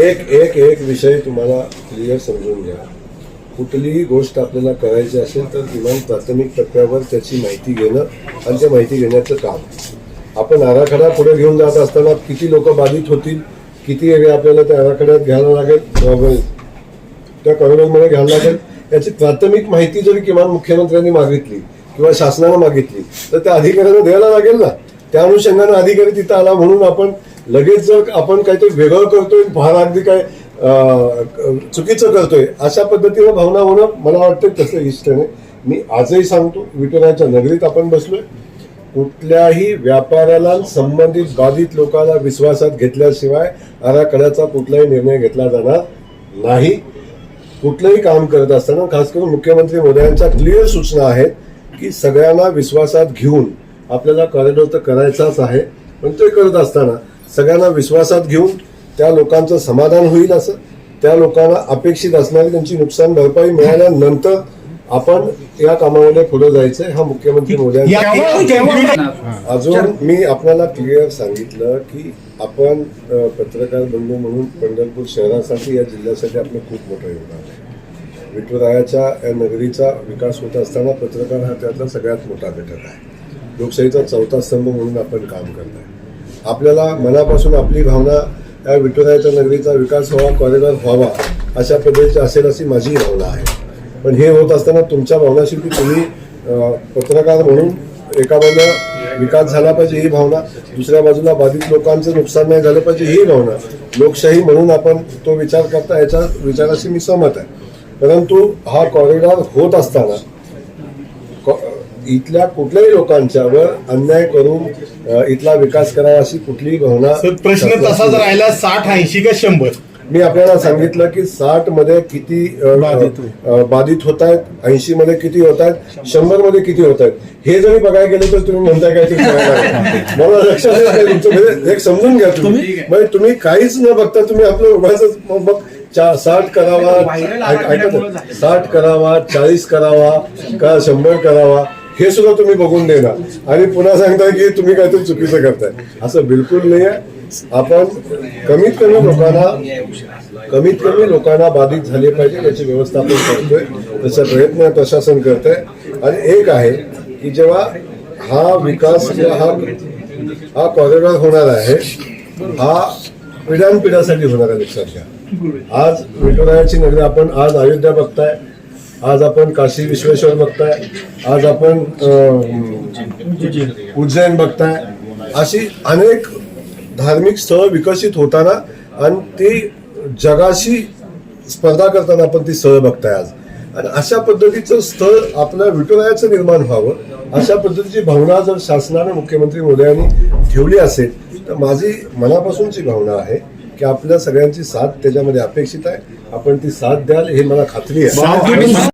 एक एक एक विषय तुम्हाला क्लिअर समजून घ्या. कुठलीही गोष्ट आपल्याला करायची असेल तर किमान प्राथमिक टप्प्यावर त्याची माहिती घेणं आणि त्या माहिती घेण्याचं काम. आपण आराखडा पुढे घेऊन जात असताना किती लोक बाधित होतील किती एरिया आपल्याला त्या आराखड्यात घ्यायला लागेल त्या कॉरिडॉरमध्ये घ्यायला लागेल. याची प्राथमिक माहिती जरी किमान मुख्यमंत्र्यांनी मागितली किंवा शासनानं मागितली तर त्या अधिकाऱ्यांना द्यायला लागेल ना? त्या अनुषंगानं अधिकारी तिथं आला म्हणून आपण लगेच जर आपण काहीतरी वेगळं करतोय फार अगदी काय चुकीचं करतोय अशा पद्धतीनं भावना होणं मला वाटतं तसं इष्ट नाही मी आजही सांगतो विठुराच्या नगरीत आपण बसलोय. कुठल्याही व्यापाऱ्याला संबंधित बाधित लोकांना विश्वासात घेतल्याशिवाय आराखड्याचा कुठलाही निर्णय घेतला जाणार नाही. कुठलंही काम करत असताना खास करून मुख्यमंत्री मोदयांच्या क्लिअर सूचना आहेत की सगळ्यांना विश्वासात घेऊन आपल्याला कॉरिडॉर तर करायचाच आहे पण ते करत असताना सगळ्यांना विश्वासात घेऊन त्या लोकांचं समाधान होईल असं त्या लोकांना अपेक्षित असणारी त्यांची नुकसान भरपाई मिळाल्यानंतर आपण या कामामध्ये पुढे जायचंय हा मुख्यमंत्री मोदयांचा अजून मी आपल्याला क्लिअर सांगितलं की आपण पत्रकार बंधू म्हणून पंढरपूर शहरासाठी या जिल्ह्यासाठी आपलं खूप मोठं योगदान आहे. विठुरायाच्या या नगरीचा विकास होत असताना पत्रकार हा त्यातला सगळ्यात मोठा घटक आहे. लोकशाहीचा चौथा स्तंभ म्हणून आपण काम करताय आपल्याला मनापासून आपली भावना या विठुरायाच्या नगरीचा विकास व्हावा कॉरिडॉर व्हावा अशा पद्धतीची असेल अशी माझी भावना आहे. पण हे होत असताना तुमच्या भावनाशी की तुम्ही पत्रकार म्हणून एका बाजूला विकास झाला पाहिजे ही भावना. दुसऱ्या बाजूला बाधित लोकांचं नुकसान नाही झालं पाहिजे ही भावना. लोकशाही म्हणून आपण तो विचार करता याच्या विचाराशी मी सहमत आहे. परंतु हा कॉरिडॉर होत असताना इथल्या कुठल्याही लोकांच्यावर अन्याय करून इथला विकास करावा अशी कुठलीही भावना सर प्रश्न तसाच राहिला साठ ऐंशी का शंभर? मी आपल्याला सांगितलं की साठमध्ये किती बाधित होत आहेत ऐंशी मध्ये किती होत आहेत शंभरमध्ये किती होत आहेत हे जरी बघायला गेले तर तुम्ही म्हणताय काय ते कळायला नाही. मला लक्षात म्हणजे एक समजून घ्या तुम्ही. म्हणजे तुम्ही काहीच न बघता तुम्ही आपलं उभायचं मग साठ करावा. साठ करावा चाळीस करावा का शंभर करावा? हे सुद्धा तुम्ही बघून देणार. आणि पुन्हा सांगताय की तुम्ही काहीतरी चुकीचं करताय. असं बिलकुल नाही आहे आपण कमीत कमी लोकांना कमीत कमी लोकांना बाधित झाले पाहिजे याची व्यवस्था आपण करतोय त्याचा प्रयत्न प्रशासन करतंय. आणि एक आहे की जेव्हा हा विकास किंवा हा हा कॉरिडॉर होणार आहे हा पिढ्यानपिढ्यासाठी होणार आहे लक्षात घ्या. आज विठुरायाची नगरी आपण आज अयोध्या बघताय. आज आपण काशी विश्वेश्वर बघताय. आज आपण उज्जैन बघताय. अशी अनेक धार्मिक स्थळं विकसित होताना आणि ती जगाशी स्पर्धा करताना आपण ती स्थळं बघताय आज. आणि अशा पद्धतीचं स्थळ आपल्या विठुरायाचं निर्माण व्हावं अशा पद्धतीची भावना जर शासनाने मुख्यमंत्री मोदयांनी ठेवली असेल तर माझी मनापासूनची भावना आहे की आपल्या सगळ्यांची साथ त्याच्यामध्ये अपेक्षित आहे. आपण ती साथ द्याल हे मला खात्री आहे.